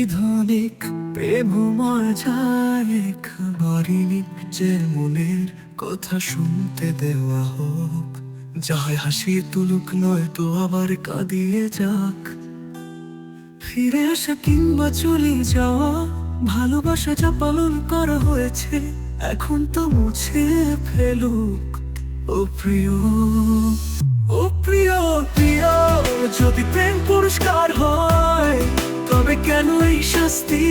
প্রতিধ্বনিক প্রেমময় এক বাড়ি যে মনের কথা শুনতে দেওয়া হোক। যাহায় হাসি তুলুক নয় তো আবার কাঁদিয়ে যাক। ফিরে আসা কিংবা চলে যাওয়া, ভালোবাসা যা পালন করা হয়েছে, এখন তো মুছে ফেলুক। ও প্রিয়, ও শাস্তি?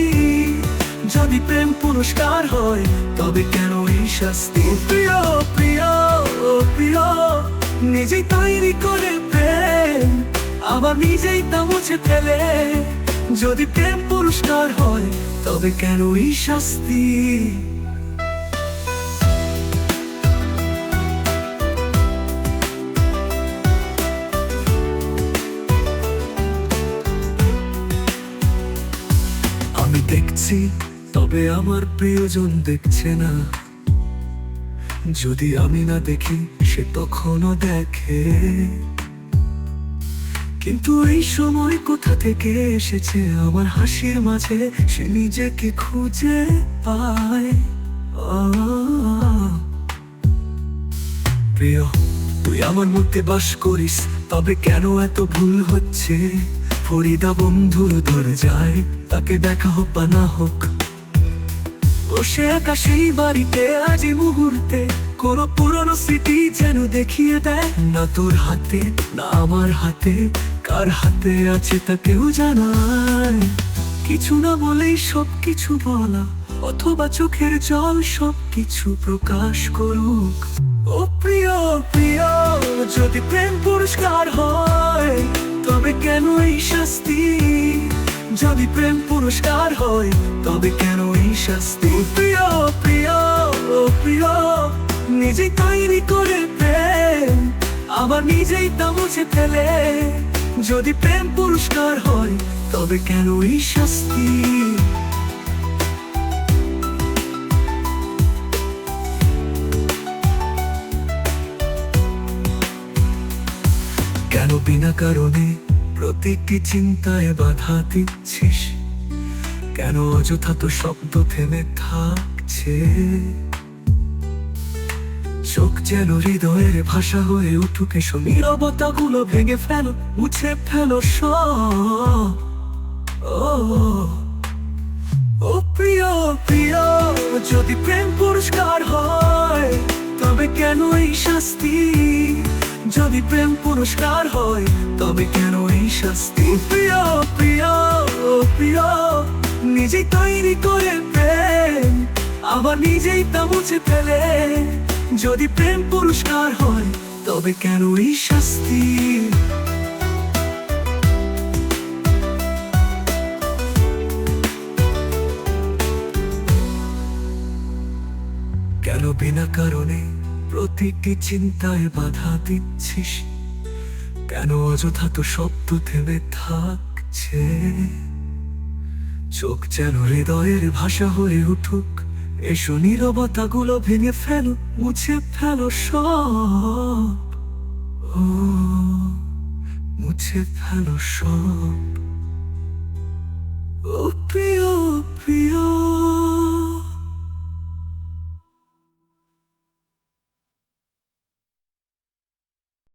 যদি প্রেম পুরস্কার হয়, তবে কেন এই শাস্তি? প্রিয় প্রিয় প্রিয়, নিজেই তৈরি করে প্রেম আবার নিজেই তা মুছে ফেলে। যদি প্রেম পুরস্কার হয়, তবে কেন এই শাস্তি? দেখছি, তবে আমার প্রিয়জন দেখছে না। যদি আমি না দেখি, সে তখনও দেখে। কিন্তু এই সময় কোথা থেকে এসেছে আমার হাসির মাঝে, সে নিজেকে খুঁজে পায়। প্রিয়, তুই আমার মধ্যে বাস করিস, তবে কেন এত ভুল হচ্ছে? ফরিদা বন্ধুর ধরে যায়। তাকে দেখা হোক বা না হোক। বসে একা সেই বাড়িতে, আজ মুহূর্তে কোন পুরনো স্মৃতি যেন দেখিয়ে দেয় না তোর হাতে, না আমার হাতে। কার হাতে আছে তা কেউ জানায়। কিছু না বলেই সব কিছু বলা, অথবা চোখের জল সব কিছু প্রকাশ করুক। ও প্রিয় প্রিয়, যদি প্রেম পুরস্কার হয় তবে কেন এই শাস্তি? যদি প্রেম পুরস্কার হয়, তবে কেন এই শাস্তি? প্রিয় প্রিয় প্রিয়, নিজেই তৈরি করে প্রেম, আবার নিজেই তা মুছে ফেলে। যদি প্রেম পুরস্কার হয়, তবে কেন এই শাস্তি? কেন বিনা কারণে প্রতিটি চিন্তায় বাধা দিচ্ছিস। কেন অযথা তো শব্দ থেমে থাকছে? চোখ যেন হৃদয়ের ভাষা হয়ে উঠুক, এসো নীরবতা গুলো ভেঙে ফেলো, মুছে ফেলো ও ও প্রিয় প্রিয়, যদি প্রেম পুরস্কার হয়, তবে কেন এই শাস্তি? যদি প্রেম পুরস্কার হয়, তবে কেন এই শাস্তি? প্রিয় প্রিয় প্রিয়, নিজেই তৈরি করে প্রেম, আবার নিজেই তা মুছে ফেলে। যদি প্রেম পুরস্কার হয়, তবে কেন এই শাস্তি? কেন বিনা কারণে প্রতিটি চিন্তায় বাধা দিচ্ছিস। কেন অযথা তো শব্দ থেমে থাকছে? চোখ যেন হৃদয়ের ভাষা হয়ে উঠুক, এসো নীরবতা গুলো ভেঙে ফেলো, মুছে ফেলো সব। ও, মুছে ফেলো সব। ও প্রিয় প্রিয়।